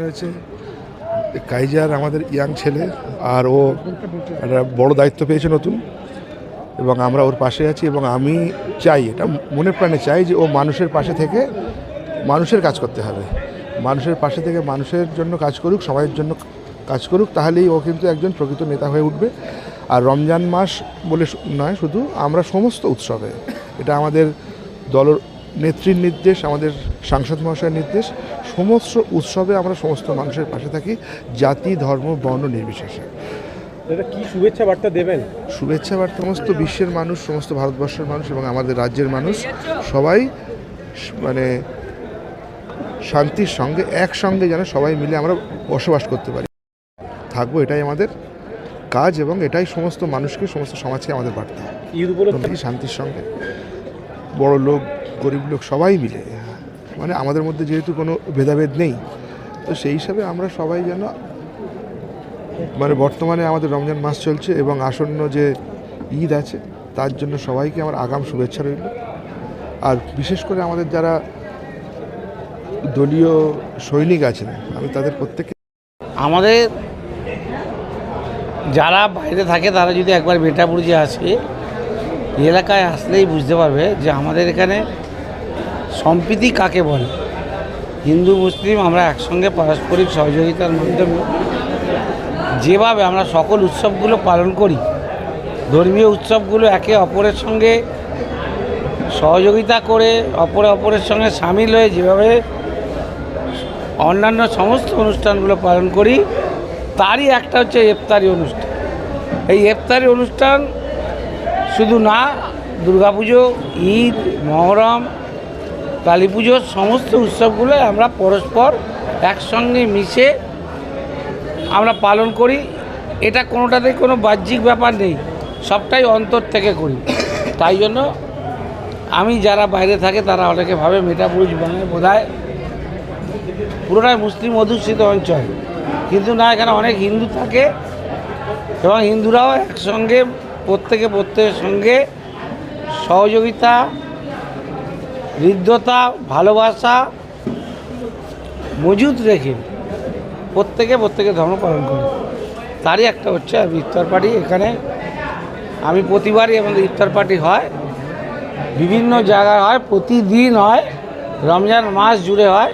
হয়েছে কাইজার আমাদের ইয়াং ছেলে আর ও একটা বড় দায়িত্ব পেয়েছে নতুন এবং আমরা ওর পাশে আছি এবং আমি চাই, এটা মনে প্রাণে চাই যে ও মানুষের পাশে থেকে মানুষের কাজ করতে হবে। মানুষের পাশে থেকে মানুষের জন্য কাজ করুক, সমাজের জন্য কাজ করুক, তাহলেই ও কিন্তু একজন প্রকৃত নেতা হয়ে উঠবে। আর রমজান মাস বলে নয়, শুধু আমরা সমস্ত উৎসবে। এটা আমাদের দল নেত্রীর নির্দেশ, আমাদের সাংসদ মহাশয়ের নির্দেশ। সমস্ত উৎসবে আমরা সমস্ত মানুষের পাশে থাকি জাতি ধর্ম বর্ণ নির্বিশেষে। দাদা কি শুভেচ্ছা বার্তা দেবেন? শুভেচ্ছা বার্তা সমস্ত বিশ্বের মানুষ সমস্ত ভারতবর্ষের মানুষ এবং আমাদের রাজ্যের মানুষ সবাই মানে শান্তির সঙ্গে একসঙ্গে যেন সবাই মিলে আমরা বসবাস করতে পারি। থাকব এটাই আমাদের কাজ এবং এটাই সমস্ত মানুষকে সমস্ত সমাজকে আমাদের বার্তা। শান্তির সঙ্গে। বড় লোক গরিব লোক সবাই মিলে। মানে আমাদের মধ্যে যেহেতু কোনো ভেদাভেদ নেই, তো সেই হিসাবে আমরা সবাই যেন মানে বর্তমানে আমাদের রমজান মাস চলছে এবং আসন্ন যে ঈদ আছে, তার জন্য সবাইকে আমার আগাম শুভেচ্ছা রইল। আর বিশেষ করে আমাদের যারা দলীয় সৈনিক আছেন, আমি তাদের প্রত্যেককে আমাদের যারা বাইরে থাকে, তারা যদি একবার মেটাপুরুজে আসে এলাকায় আসলেই বুঝতে পারবে যে আমাদের এখানে সম্প্রীতি কাকে বলে? হিন্দু, মুসলিম আমরা একসঙ্গে পারস্পরিক সহযোগিতার মাধ্যমে যেভাবে আমরা সকল উৎসবগুলো পালন করি, ধর্মীয় উৎসবগুলো একে অপরের সঙ্গে সহযোগিতা করে অপরে অপরের সঙ্গে সামিল হয়ে যেভাবে অন্যান্য সমস্ত অনুষ্ঠানগুলো পালন করি, তারই একটা হচ্ছে ইফতারি অনুষ্ঠান। এই ইফতারি অনুষ্ঠান শুধু না, দুর্গাপুজো, ঈদ, মহরম কালী পুজোর সমস্ত উৎসবগুলো আমরা পরস্পর একসঙ্গে মিশে আমরা পালন করি। এটা কোনোটাতে কোনো বাহ্যিক ব্যাপার নেই, সবটাই অন্তর থেকে করি। তাই জন্য আমি যারা বাইরে থাকে তারা অনেকে ভাবে মেটাপুরুষ বানায় বোধ পুরোটাই মুসলিম অধ্যুষিত অঞ্চল। কিন্তু না, এখানে অনেক হিন্দু থাকে এবং হিন্দুরাও একসঙ্গে প্রত্যেকে প্রত্যেকের সঙ্গে সহযোগিতা হৃদ্যতা, ভালোবাসা মজুদ রেখে প্রত্যেকে প্রত্যেকে ধর্ম পালন করে। তারই একটা হচ্ছে ইফতার পার্টি। এখানে আমি প্রতিবারই আমাদের ইফতার পার্টি হয়। বিভিন্ন জায়গায় হয়, প্রতিদিন হয়, রমজান মাস জুড়ে হয়।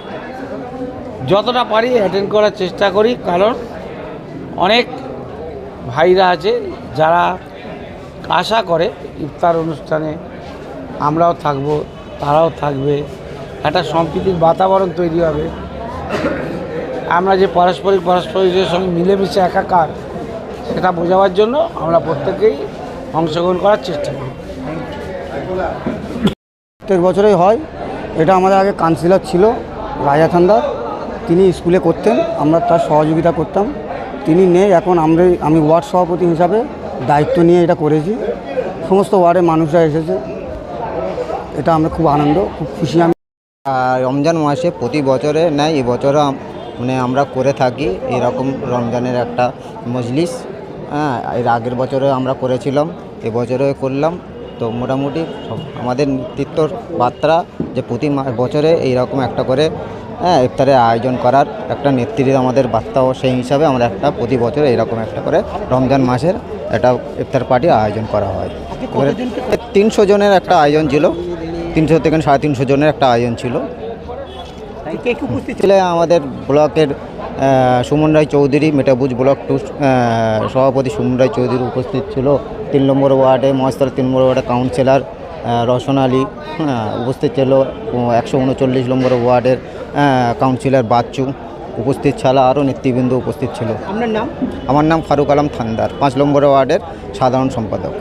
যতটা পারি অ্যাটেন্ড করার চেষ্টা করি, কারণ অনেক ভাইরা আছে যারা আশা করে ইফতার অনুষ্ঠানে আমরাও থাকব। তারাও থাকবে। একটা সম্প্রীতির বাতাবরণ তৈরি হবে। আমরা যে পারস্পরিক পারস্পরিকের সঙ্গে মিলেমিশে একাকার, সেটা বোঝাবার জন্য আমরা প্রত্যেকেই অংশগ্রহণ করার চেষ্টা করি। প্রত্যেক বছরেই হয়। এটা আমাদের আগে কাউন্সিলর ছিল, রাজা থান্দার তিনি স্কুলে করতেন, আমরা তার সহযোগিতা করতাম। তিনি নেই, এখন আমরা আমি ওয়ার্ড সভাপতি হিসাবে দায়িত্ব নিয়ে এটা করেছি। সমস্ত ওয়ার্ডের মানুষরা এসেছে। এটা আমরা খুব আনন্দ খুব খুশি আমি। আর রমজান মাসে প্রতি বছরে নেয় এবছরও মানে আমরা করে থাকি এরকম রমজানের একটা মজলিস। হ্যাঁ এর আগের বছরে আমরা করেছিলাম এবছরে করলাম। তো মোটামুটি সব আমাদের নেতৃত্বর বার্তা যে প্রতি বছরে এইরকম একটা করে হ্যাঁ ইফতারের আয়োজন করার একটা নেত্রীর আমাদের বার্তাও সেই হিসাবে আমরা একটা প্রতি বছরে এইরকম একটা করে রমজান মাসের একটা ইফতার পার্টি আয়োজন করা হয়। তিনশো জনের একটা আয়োজন ছিল। তিনশো থেকে সাড়ে তিনশো জনের একটা আয়োজন ছিল। ছিল? আমাদের ব্লকের সুমন রায় চৌধুরী মেটাবুজ ব্লক টু সভাপতি সুমন রায় চৌধুরী উপস্থিত ছিল। তিন নম্বর ওয়ার্ডে মহাস্তর তিন নম্বর ওয়ার্ডে কাউন্সিলর রওশন আলী হ্যাঁ, উপস্থিত ছিল। একশো উনচল্লিশ নম্বর ওয়ার্ডের কাউন্সিলর বাচ্চু উপস্থিত ছাড়া আরও নেতৃবৃন্দ উপস্থিত ছিল। আপনার নাম? আমার নাম ফারুক আলম থান্দার। পাঁচ নম্বর ওয়ার্ডের সাধারণ সম্পাদক।